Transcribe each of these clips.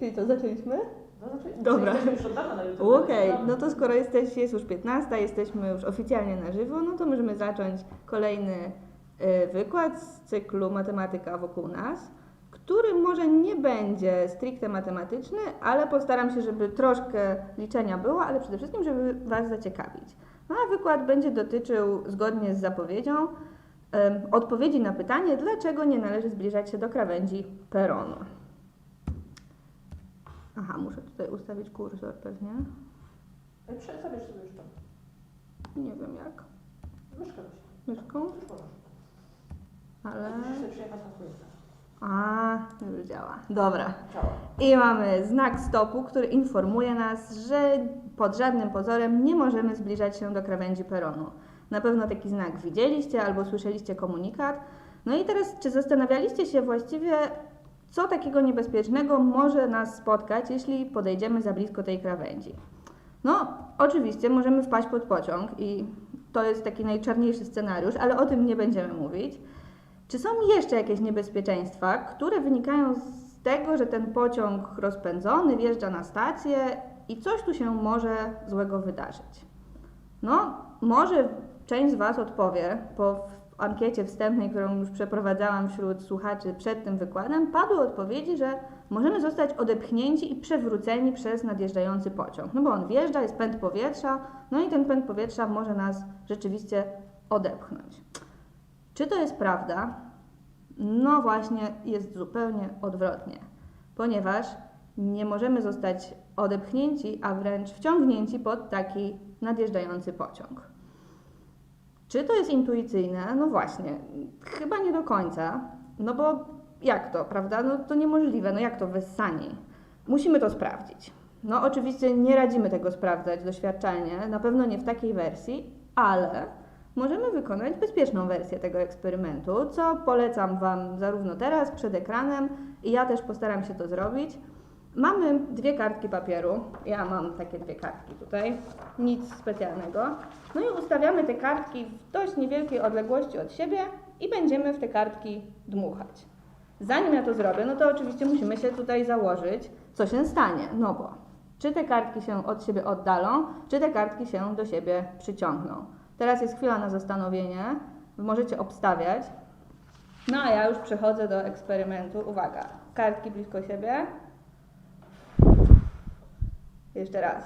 Czyli co, zaczęliśmy? No, znaczy, Dobra. Jesteśmy już od dawna na YouTube. Okej, no to skoro jesteś, jest już 15, jesteśmy już oficjalnie na żywo, no to możemy zacząć kolejny y, wykład z cyklu Matematyka wokół nas, który może nie będzie stricte matematyczny, ale postaram się, żeby troszkę liczenia było, ale przede wszystkim, żeby Was zaciekawić. No a wykład będzie dotyczył, zgodnie z zapowiedzią, em, odpowiedzi na pytanie, dlaczego nie należy zbliżać się do krawędzi peronu. Aha, muszę tutaj ustawić kursor pewnie. Ej, prze- Zabierz sobie już to. Nie wiem jak. Myszkę weź. Myszką, ale. Musisz sobie przyjechać na swoje A, już działa. Dobra. I mamy znak stopu, który informuje nas, że pod żadnym pozorem nie możemy zbliżać się do krawędzi peronu. Na pewno taki znak widzieliście albo słyszeliście komunikat. No i teraz, czy zastanawialiście się właściwie, co takiego niebezpiecznego może nas spotkać, jeśli podejdziemy za blisko tej krawędzi? No, oczywiście możemy wpaść pod pociąg i to jest taki najczarniejszy scenariusz, ale o tym nie będziemy mówić. Czy są jeszcze jakieś niebezpieczeństwa, które wynikają z tego, że ten pociąg rozpędzony wjeżdża na stację i coś tu się może złego wydarzyć? No, może część z Was odpowie po ankiecie wstępnej, którą już przeprowadzałam wśród słuchaczy przed tym wykładem, padły odpowiedzi, że możemy zostać odepchnięci i przewróceni przez nadjeżdżający pociąg. No bo on wjeżdża, jest pęd powietrza, no i ten pęd powietrza może nas rzeczywiście odepchnąć. Czy to jest prawda? No właśnie, jest zupełnie odwrotnie, ponieważ nie możemy zostać odepchnięci, a wręcz wciągnięci pod taki nadjeżdżający pociąg. Czy to jest intuicyjne? No właśnie, chyba nie do końca, no bo jak to, prawda? No to niemożliwe, no jak to wyssani? Musimy to sprawdzić. No oczywiście nie radzimy tego sprawdzać doświadczalnie, na pewno nie w takiej wersji, ale możemy wykonać bezpieczną wersję tego eksperymentu, co polecam Wam zarówno teraz przed ekranem i ja też postaram się to zrobić. Mamy dwie kartki papieru. Ja mam takie dwie kartki tutaj, nic specjalnego. No i ustawiamy te kartki w dość niewielkiej odległości od siebie i będziemy w te kartki dmuchać. Zanim ja to zrobię, no to oczywiście musimy się tutaj założyć, co się stanie. No bo czy te kartki się od siebie oddalą, czy te kartki się do siebie przyciągną. Teraz jest chwila na zastanowienie. Możecie obstawiać. No a ja już przechodzę do eksperymentu. Uwaga, kartki blisko siebie. Jeszcze raz.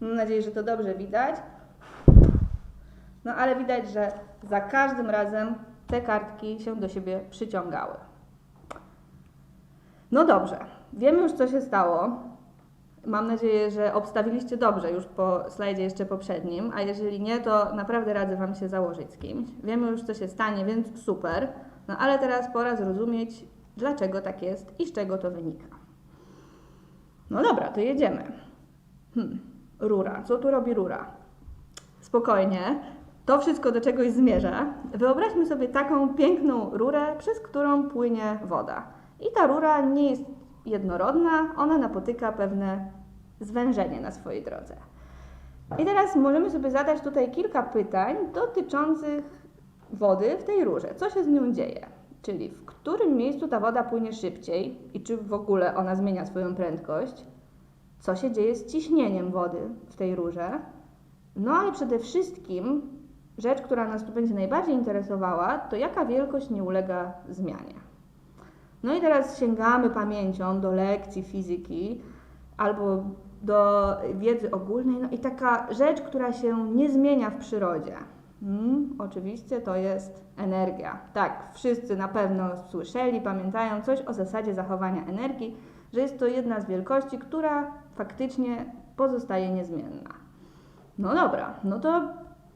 Mam nadzieję, że to dobrze widać. No ale widać, że za każdym razem te kartki się do siebie przyciągały. No dobrze, wiemy już co się stało. Mam nadzieję, że obstawiliście dobrze już po slajdzie jeszcze poprzednim, a jeżeli nie, to naprawdę radzę Wam się założyć z kimś. Wiemy już co się stanie, więc super. No ale teraz pora zrozumieć, dlaczego tak jest i z czego to wynika. No dobra, to jedziemy. Hmm, rura. Co tu robi rura? Spokojnie. To wszystko do czegoś zmierza. Wyobraźmy sobie taką piękną rurę, przez którą płynie woda. I ta rura nie jest jednorodna, ona napotyka pewne zwężenie na swojej drodze. I teraz możemy sobie zadać tutaj kilka pytań dotyczących wody w tej rurze. Co się z nią dzieje? Czyli w którym miejscu ta woda płynie szybciej i czy w ogóle ona zmienia swoją prędkość? Co się dzieje z ciśnieniem wody w tej rurze? No ale przede wszystkim rzecz, która nas tu będzie najbardziej interesowała, to jaka wielkość nie ulega zmianie. No i teraz sięgamy pamięcią do lekcji fizyki albo do wiedzy ogólnej. No i taka rzecz, która się nie zmienia w przyrodzie. Hmm, oczywiście to jest energia. Tak, wszyscy na pewno słyszeli, pamiętają coś o zasadzie zachowania energii, że jest to jedna z wielkości, która faktycznie pozostaje niezmienna. No dobra, no to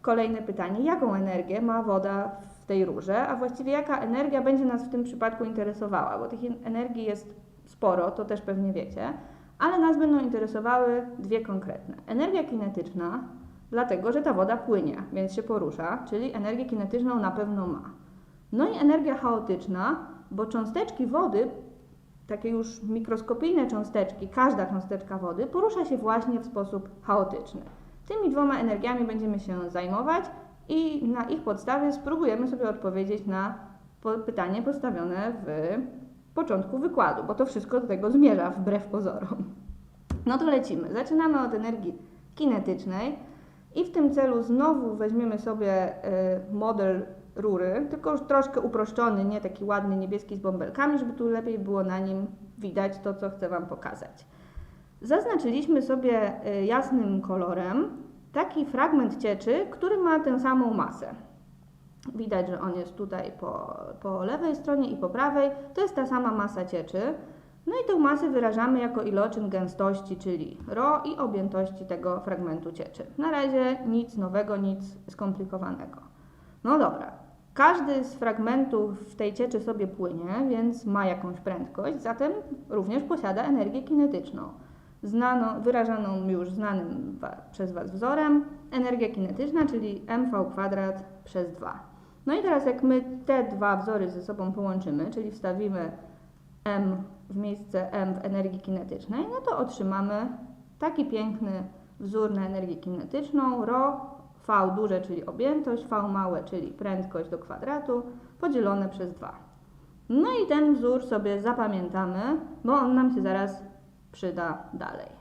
kolejne pytanie. Jaką energię ma woda w tej rurze, a właściwie jaka energia będzie nas w tym przypadku interesowała? Bo tych energii jest sporo, to też pewnie wiecie, ale nas będą interesowały dwie konkretne. Energia kinetyczna, dlatego że ta woda płynie, więc się porusza, czyli energię kinetyczną na pewno ma. No i energia chaotyczna, bo cząsteczki wody, takie już mikroskopijne cząsteczki, każda cząsteczka wody porusza się właśnie w sposób chaotyczny. Tymi dwoma energiami będziemy się zajmować i na ich podstawie spróbujemy sobie odpowiedzieć na pytanie postawione w początku wykładu, bo to wszystko do tego zmierza wbrew pozorom. No to lecimy. Zaczynamy od energii kinetycznej i w tym celu znowu weźmiemy sobie y, model rury, tylko już troszkę uproszczony, nie taki ładny niebieski z bąbelkami, żeby tu lepiej było na nim widać to, co chcę Wam pokazać. Zaznaczyliśmy sobie y, jasnym kolorem taki fragment cieczy, który ma tę samą masę. Widać, że on jest tutaj po, po lewej stronie i po prawej. To jest ta sama masa cieczy. No i tę masę wyrażamy jako iloczyn gęstości, czyli ρ i objętości tego fragmentu cieczy. Na razie nic nowego, nic skomplikowanego. No dobra. Każdy z fragmentów w tej cieczy sobie płynie, więc ma jakąś prędkość, zatem również posiada energię kinetyczną. Znaną, wyrażaną już znanym wa- przez Was wzorem, energia kinetyczna, czyli mv kwadrat przez 2. No i teraz jak my te dwa wzory ze sobą połączymy, czyli wstawimy m w miejsce m w energii kinetycznej, no to otrzymamy taki piękny wzór na energię kinetyczną, ρ, v duże, czyli objętość, v małe, czyli prędkość do kwadratu, podzielone przez 2. No i ten wzór sobie zapamiętamy, bo on nam się zaraz przyda dalej.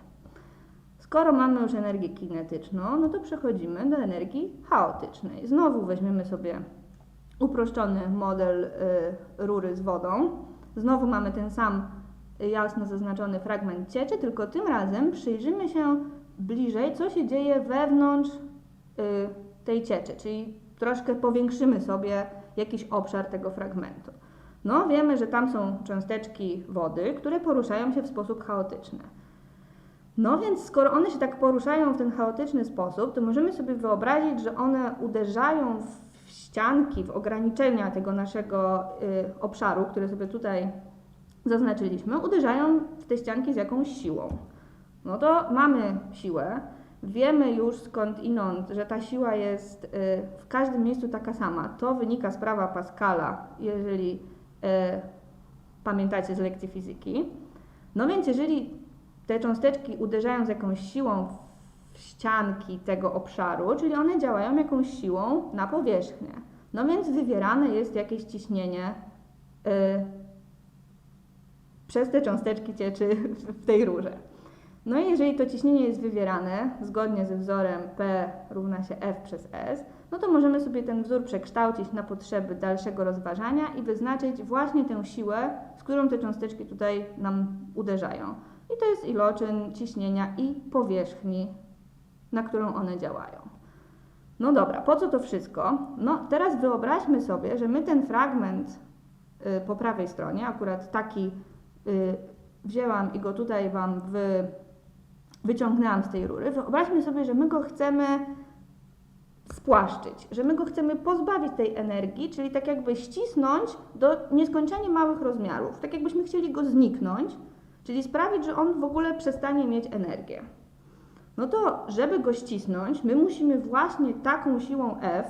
Skoro mamy już energię kinetyczną, no to przechodzimy do energii chaotycznej. Znowu weźmiemy sobie uproszczony model y, rury z wodą. Znowu mamy ten sam y, jasno zaznaczony fragment cieczy, tylko tym razem przyjrzymy się bliżej, co się dzieje wewnątrz y, tej cieczy, czyli troszkę powiększymy sobie jakiś obszar tego fragmentu. No, wiemy, że tam są cząsteczki wody, które poruszają się w sposób chaotyczny. No więc skoro one się tak poruszają w ten chaotyczny sposób, to możemy sobie wyobrazić, że one uderzają w ścianki, w ograniczenia tego naszego y, obszaru, który sobie tutaj zaznaczyliśmy, uderzają w te ścianki z jakąś siłą. No to mamy siłę, wiemy już skąd inąd, że ta siła jest y, w każdym miejscu taka sama. To wynika z prawa Pascala, jeżeli y, pamiętacie z lekcji fizyki. No więc jeżeli te cząsteczki uderzają z jakąś siłą ścianki tego obszaru, czyli one działają jakąś siłą na powierzchnię. No więc wywierane jest jakieś ciśnienie y, przez te cząsteczki cieczy w tej rurze. No i jeżeli to ciśnienie jest wywierane zgodnie ze wzorem P równa się F przez S, no to możemy sobie ten wzór przekształcić na potrzeby dalszego rozważania i wyznaczyć właśnie tę siłę, z którą te cząsteczki tutaj nam uderzają. I to jest iloczyn ciśnienia i powierzchni, na którą one działają. No dobra, po co to wszystko? No teraz wyobraźmy sobie, że my ten fragment y, po prawej stronie, akurat taki y, wzięłam i go tutaj Wam wy, wyciągnęłam z tej rury. Wyobraźmy sobie, że my go chcemy spłaszczyć, że my go chcemy pozbawić tej energii, czyli tak jakby ścisnąć do nieskończenie małych rozmiarów, tak jakbyśmy chcieli go zniknąć, czyli sprawić, że on w ogóle przestanie mieć energię. No to, żeby go ścisnąć, my musimy właśnie taką siłą F,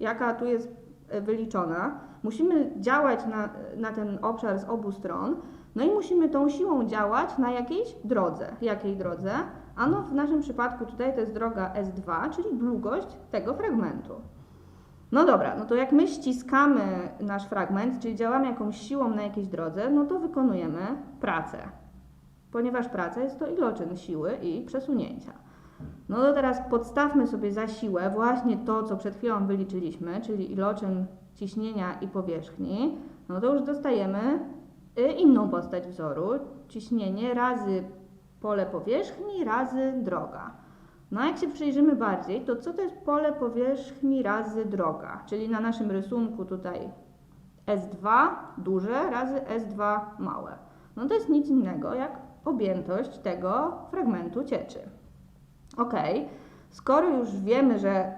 jaka tu jest e, wyliczona, musimy działać na, na ten obszar z obu stron, no i musimy tą siłą działać na jakiejś drodze. Jakiej drodze? Ano w naszym przypadku tutaj to jest droga S2, czyli długość tego fragmentu. No dobra, no to jak my ściskamy nasz fragment, czyli działamy jakąś siłą na jakiejś drodze, no to wykonujemy pracę. Ponieważ praca jest to iloczyn siły i przesunięcia. No to teraz podstawmy sobie za siłę właśnie to, co przed chwilą wyliczyliśmy, czyli iloczyn ciśnienia i powierzchni, no to już dostajemy y, inną postać wzoru. Ciśnienie razy pole powierzchni razy droga. No a jak się przyjrzymy bardziej, to co to jest pole powierzchni razy droga? Czyli na naszym rysunku tutaj S2 duże razy S2 małe. No to jest nic innego jak objętość tego fragmentu cieczy. Ok, skoro już wiemy, że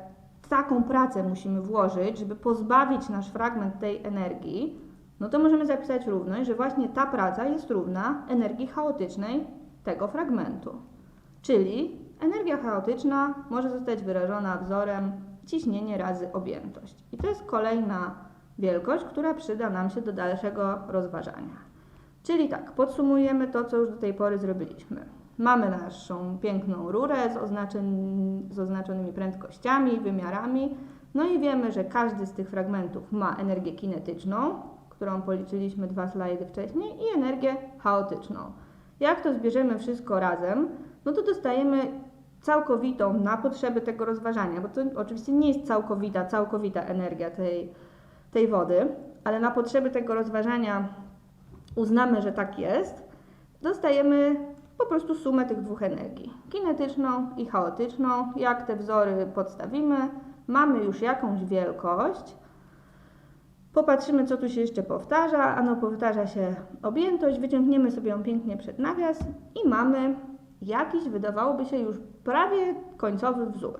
taką pracę musimy włożyć, żeby pozbawić nasz fragment tej energii, no to możemy zapisać równość, że właśnie ta praca jest równa energii chaotycznej tego fragmentu. Czyli energia chaotyczna może zostać wyrażona wzorem ciśnienie razy objętość. I to jest kolejna wielkość, która przyda nam się do dalszego rozważania. Czyli tak, podsumujemy to, co już do tej pory zrobiliśmy. Mamy naszą piękną rurę z, z oznaczonymi prędkościami, wymiarami, no i wiemy, że każdy z tych fragmentów ma energię kinetyczną, którą policzyliśmy dwa slajdy wcześniej, i energię chaotyczną. Jak to zbierzemy wszystko razem, no to dostajemy całkowitą na potrzeby tego rozważania, bo to oczywiście nie jest całkowita, całkowita energia tej, tej wody, ale na potrzeby tego rozważania uznamy, że tak jest, dostajemy po prostu sumę tych dwóch energii, kinetyczną i chaotyczną. Jak te wzory podstawimy, mamy już jakąś wielkość. Popatrzymy, co tu się jeszcze powtarza. Ano powtarza się objętość, wyciągniemy sobie ją pięknie przed nawias i mamy jakiś, wydawałoby się, już prawie końcowy wzór.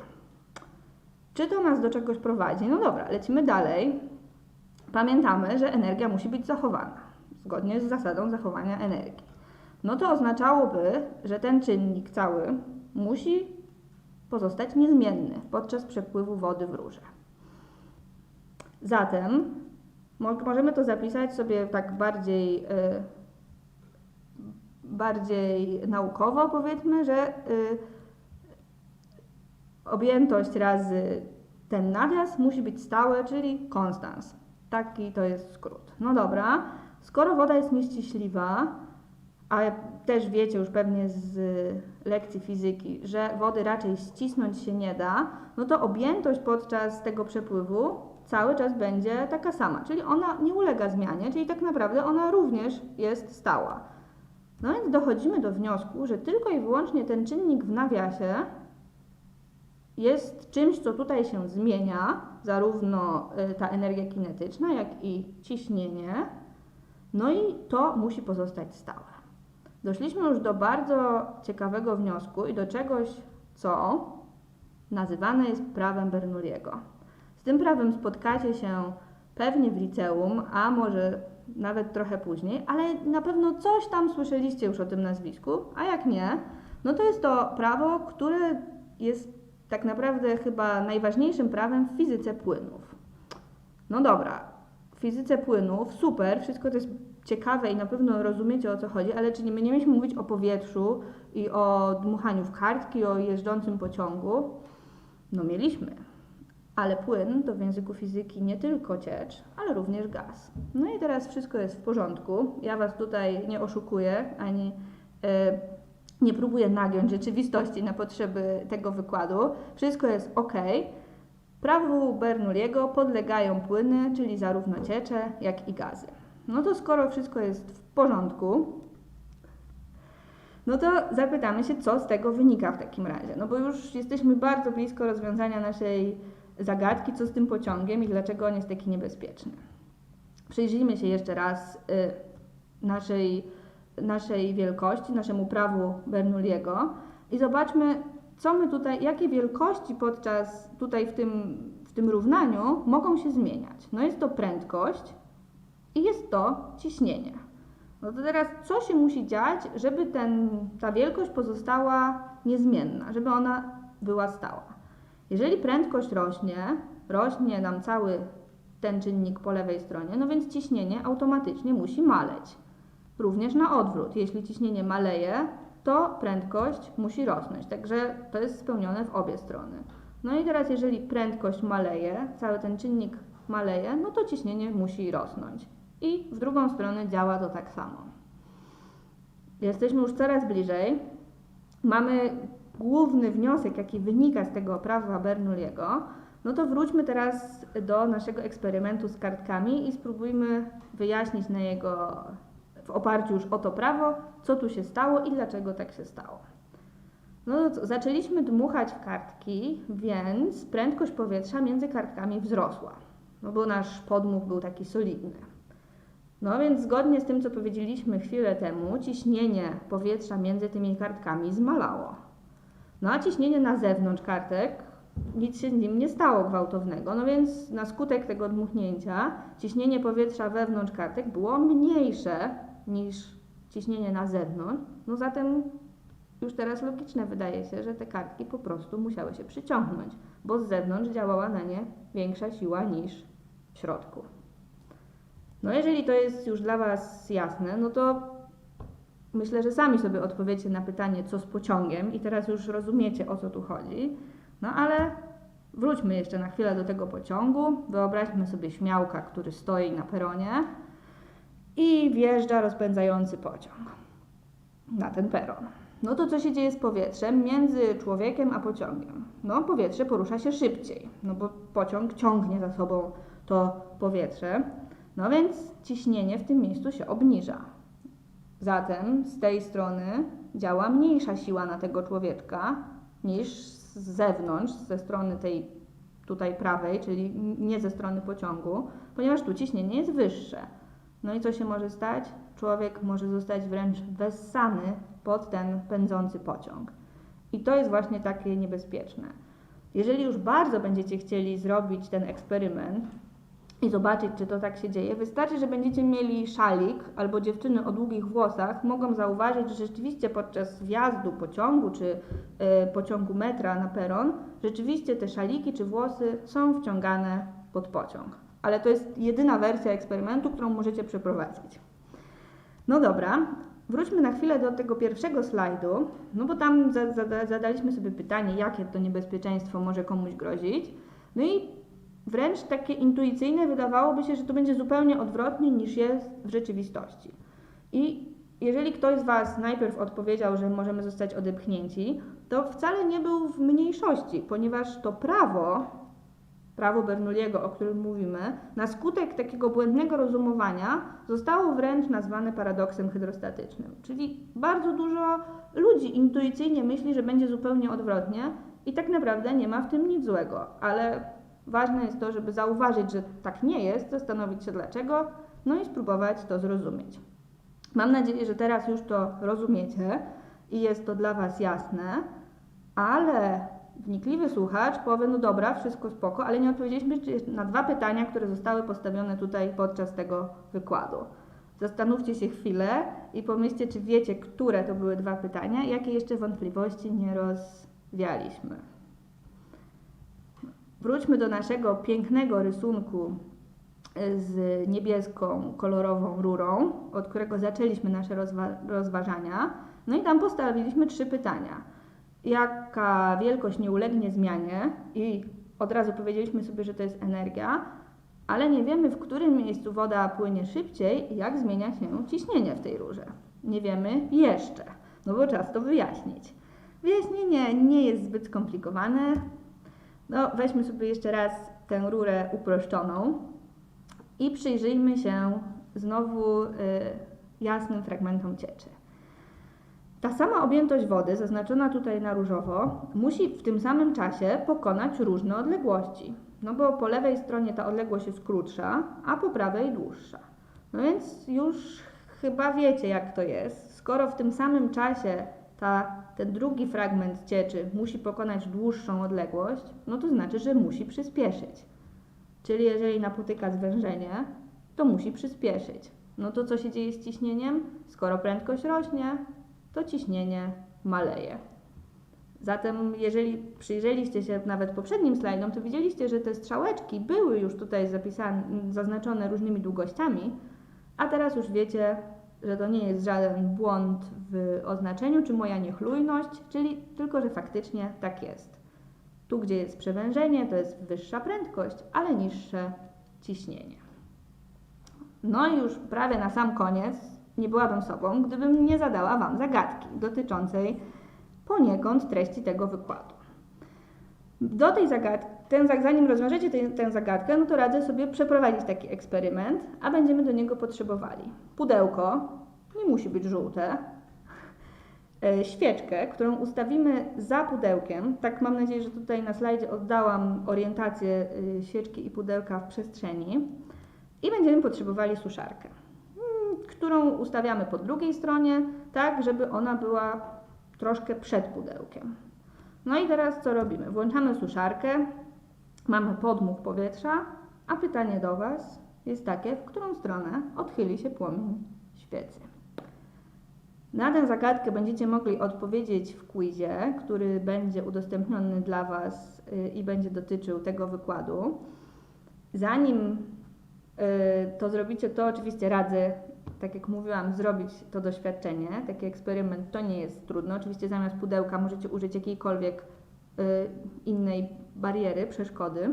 Czy to nas do czegoś prowadzi? No dobra, lecimy dalej. Pamiętamy, że energia musi być zachowana, zgodnie z zasadą zachowania energii. No to oznaczałoby, że ten czynnik cały musi pozostać niezmienny podczas przepływu wody w rurze. Zatem mo- możemy to zapisać sobie tak bardziej, y, bardziej naukowo, powiedzmy, że y, objętość razy ten nawias musi być stałe, czyli konstans. Taki to jest skrót. No dobra, skoro woda jest nieściśliwa, a też wiecie już pewnie z lekcji fizyki, że wody raczej ścisnąć się nie da, no to objętość podczas tego przepływu cały czas będzie taka sama, czyli ona nie ulega zmianie, czyli tak naprawdę ona również jest stała. No więc dochodzimy do wniosku, że tylko i wyłącznie ten czynnik w nawiasie jest czymś, co tutaj się zmienia, zarówno y, ta energia kinetyczna, jak i ciśnienie, no i to musi pozostać stałe. Doszliśmy już do bardzo ciekawego wniosku i do czegoś, co nazywane jest prawem Bernoulliego. Z tym prawem spotkacie się pewnie w liceum, a może nawet trochę później, ale na pewno coś tam słyszeliście już o tym nazwisku, a jak nie, no to jest to prawo, które jest tak naprawdę chyba najważniejszym prawem w fizyce płynów. No dobra, w fizyce płynów super, wszystko to jest ciekawe i na pewno rozumiecie o co chodzi, ale czy nie, my nie mieliśmy mówić o powietrzu i o dmuchaniu w kartki, o jeżdżącym pociągu? No mieliśmy. Ale płyn to w języku fizyki nie tylko ciecz, ale również gaz. No i teraz wszystko jest w porządku. Ja Was tutaj nie oszukuję, ani e, nie próbuję nagiąć rzeczywistości na potrzeby tego wykładu. Wszystko jest ok. Prawu Bernoulliego podlegają płyny, czyli zarówno ciecze, jak i gazy. No to skoro wszystko jest w porządku, no to zapytamy się, co z tego wynika w takim razie. No bo już jesteśmy bardzo blisko rozwiązania naszej zagadki, co z tym pociągiem i dlaczego on jest taki niebezpieczny. Przyjrzyjmy się jeszcze raz y, naszej, naszej wielkości, naszemu prawu Bernoulliego i zobaczmy, co my tutaj, jakie wielkości podczas tutaj w tym, w tym równaniu mogą się zmieniać. No jest to prędkość i jest to ciśnienie. No to teraz co się musi dziać, żeby ten, ta wielkość pozostała niezmienna, żeby ona była stała? Jeżeli prędkość rośnie, rośnie nam cały ten czynnik po lewej stronie, no więc ciśnienie automatycznie musi maleć. Również na odwrót. Jeśli ciśnienie maleje, to prędkość musi rosnąć. Także to jest spełnione w obie strony. No i teraz, jeżeli prędkość maleje, cały ten czynnik maleje, no to ciśnienie musi rosnąć. I w drugą stronę działa to tak samo. Jesteśmy już coraz bliżej. Mamy główny wniosek, jaki wynika z tego prawa Bernoulliego. No to wróćmy teraz do naszego eksperymentu z kartkami i spróbujmy wyjaśnić na jego, w oparciu już o to prawo, co tu się stało i dlaczego tak się stało. No to zaczęliśmy dmuchać w kartki, więc prędkość powietrza między kartkami wzrosła, no bo nasz podmuch był taki solidny. No więc zgodnie z tym, co powiedzieliśmy chwilę temu, ciśnienie powietrza między tymi kartkami zmalało. No a ciśnienie na zewnątrz kartek, nic się z nim nie stało gwałtownego, no więc na skutek tego dmuchnięcia ciśnienie powietrza wewnątrz kartek było mniejsze niż ciśnienie na zewnątrz. No zatem już teraz logiczne wydaje się, że te kartki po prostu musiały się przyciągnąć, bo z zewnątrz działała na nie większa siła niż w środku. No jeżeli to jest już dla Was jasne, no to myślę, że sami sobie odpowiecie na pytanie, co z pociągiem i teraz już rozumiecie, o co tu chodzi. No ale wróćmy jeszcze na chwilę do tego pociągu. Wyobraźmy sobie śmiałka, który stoi na peronie. i wjeżdża rozpędzający pociąg na ten peron. No to co się dzieje z powietrzem między człowiekiem a pociągiem? No powietrze porusza się szybciej, no bo pociąg ciągnie za sobą to powietrze, no więc ciśnienie w tym miejscu się obniża. Zatem z tej strony działa mniejsza siła na tego człowieczka niż z zewnątrz, ze strony tej tutaj prawej, czyli nie ze strony pociągu, ponieważ tu ciśnienie jest wyższe. No i co się może stać? Człowiek może zostać wręcz wessany pod ten pędzący pociąg. I to jest właśnie takie niebezpieczne. Jeżeli już bardzo będziecie chcieli zrobić ten eksperyment i zobaczyć, czy to tak się dzieje, wystarczy, że będziecie mieli szalik albo dziewczyny o długich włosach mogą zauważyć, że rzeczywiście podczas wjazdu pociągu czy y, pociągu metra na peron, rzeczywiście te szaliki czy włosy są wciągane pod pociąg. Ale to jest jedyna wersja eksperymentu, którą możecie przeprowadzić. No dobra, wróćmy na chwilę do tego pierwszego slajdu, no bo tam za, zada, zadaliśmy sobie pytanie, jakie to niebezpieczeństwo może komuś grozić. No i wręcz takie intuicyjne wydawałoby się, że to będzie zupełnie odwrotnie niż jest w rzeczywistości. I jeżeli ktoś z Was najpierw odpowiedział, że możemy zostać odepchnięci, to wcale nie był w mniejszości, ponieważ to prawo, prawo Bernoulliego, o którym mówimy, na skutek takiego błędnego rozumowania zostało wręcz nazwane paradoksem hydrostatycznym. Czyli bardzo dużo ludzi intuicyjnie myśli, że będzie zupełnie odwrotnie i tak naprawdę nie ma w tym nic złego, ale ważne jest to, żeby zauważyć, że tak nie jest, zastanowić się dlaczego, no i spróbować to zrozumieć. Mam nadzieję, że teraz już to rozumiecie i jest to dla Was jasne, ale wnikliwy słuchacz powie, no dobra, wszystko spoko, ale nie odpowiedzieliśmy na dwa pytania, które zostały postawione tutaj podczas tego wykładu. Zastanówcie się chwilę i pomyślcie, czy wiecie, które to były dwa pytania, jakie jeszcze wątpliwości nie rozwialiśmy. Wróćmy do naszego pięknego rysunku z niebieską, kolorową rurą, od którego zaczęliśmy nasze rozwa- rozważania. No i tam postawiliśmy trzy pytania. Jaka wielkość nie ulegnie zmianie? I od razu powiedzieliśmy sobie, że to jest energia, ale nie wiemy, w którym miejscu woda płynie szybciej i jak zmienia się ciśnienie w tej rurze. Nie wiemy jeszcze, no bo czas to wyjaśnić. Wyjaśnienie nie jest zbyt skomplikowane. No, weźmy sobie jeszcze raz tę rurę uproszczoną i przyjrzyjmy się znowu y, jasnym fragmentom cieczy. Ta sama objętość wody, zaznaczona tutaj na różowo, musi w tym samym czasie pokonać różne odległości. No bo po lewej stronie ta odległość jest krótsza, a po prawej dłuższa. No więc już chyba wiecie, jak to jest. Skoro w tym samym czasie ta, ten drugi fragment cieczy musi pokonać dłuższą odległość, no to znaczy, że musi przyspieszyć. Czyli jeżeli napotyka zwężenie, to musi przyspieszyć. No to co się dzieje z ciśnieniem? Skoro prędkość rośnie, to ciśnienie maleje. Zatem, jeżeli przyjrzeliście się nawet poprzednim slajdom, to widzieliście, że te strzałeczki były już tutaj zapisane, zaznaczone różnymi długościami, a teraz już wiecie, że to nie jest żaden błąd w oznaczeniu, czy moja niechlujność, czyli tylko, że faktycznie tak jest. Tu, gdzie jest przewężenie, to jest wyższa prędkość, ale niższe ciśnienie. No i już prawie na sam koniec nie byłabym sobą, gdybym nie zadała Wam zagadki dotyczącej poniekąd treści tego wykładu. Do tej zagadki, ten, zanim rozwiążecie tę, tę zagadkę, no to radzę sobie przeprowadzić taki eksperyment, a będziemy do niego potrzebowali pudełko, nie musi być żółte, e, świeczkę, którą ustawimy za pudełkiem. Tak mam nadzieję, że tutaj na slajdzie oddałam orientację y, świeczki i pudełka w przestrzeni. I będziemy potrzebowali suszarkę, mm, którą ustawiamy po drugiej stronie, tak żeby ona była troszkę przed pudełkiem. No i teraz co robimy? Włączamy suszarkę, mamy podmuch powietrza, a pytanie do Was jest takie, w którą stronę odchyli się płomień świecy. Na tę zagadkę będziecie mogli odpowiedzieć w quizie, który będzie udostępniony dla Was y, i będzie dotyczył tego wykładu. Zanim y, to zrobicie, to oczywiście radzę, tak jak mówiłam, zrobić to doświadczenie. Taki eksperyment to nie jest trudno. Oczywiście zamiast pudełka możecie użyć jakiejkolwiek innej bariery, przeszkody.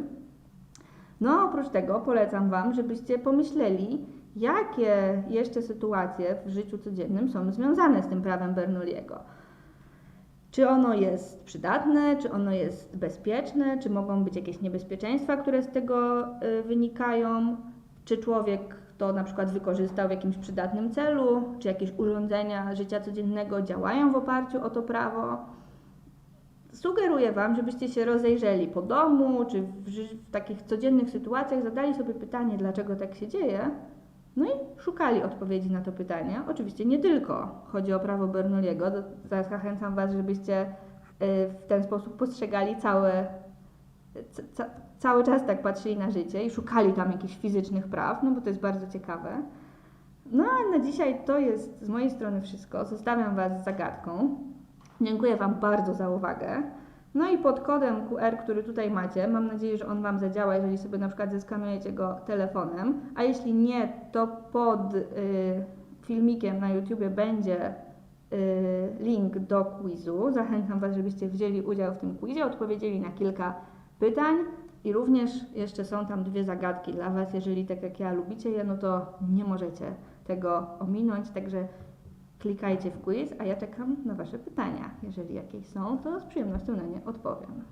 No, oprócz tego polecam Wam, żebyście pomyśleli, jakie jeszcze sytuacje w życiu codziennym są związane z tym prawem Bernoulliego. Czy ono jest przydatne, czy ono jest bezpieczne, czy mogą być jakieś niebezpieczeństwa, które z tego y, wynikają, czy człowiek to na przykład wykorzystał w jakimś przydatnym celu, czy jakieś urządzenia życia codziennego działają w oparciu o to prawo. Sugeruję Wam, żebyście się rozejrzeli po domu, czy w, w takich codziennych sytuacjach, zadali sobie pytanie, dlaczego tak się dzieje, no i szukali odpowiedzi na to pytanie. Oczywiście nie tylko chodzi o prawo Bernoulliego, zachęcam Was, żebyście y, w ten sposób postrzegali całe, ca, ca, cały czas tak patrzyli na życie i szukali tam jakichś fizycznych praw, no bo to jest bardzo ciekawe. No a na dzisiaj to jest z mojej strony wszystko. Zostawiam Was z zagadką. Dziękuję Wam bardzo za uwagę. No i pod kodem QR, który tutaj macie, mam nadzieję, że on Wam zadziała, jeżeli sobie na przykład zeskanujecie go telefonem, a jeśli nie, to pod y, filmikiem na YouTubie będzie y, link do quizu. Zachęcam Was, żebyście wzięli udział w tym quizie, odpowiedzieli na kilka pytań i również jeszcze są tam dwie zagadki dla Was. Jeżeli tak jak ja lubicie je, no to nie możecie tego ominąć, także klikajcie w quiz, a ja czekam na Wasze pytania. Jeżeli jakieś są, to z przyjemnością na nie odpowiem.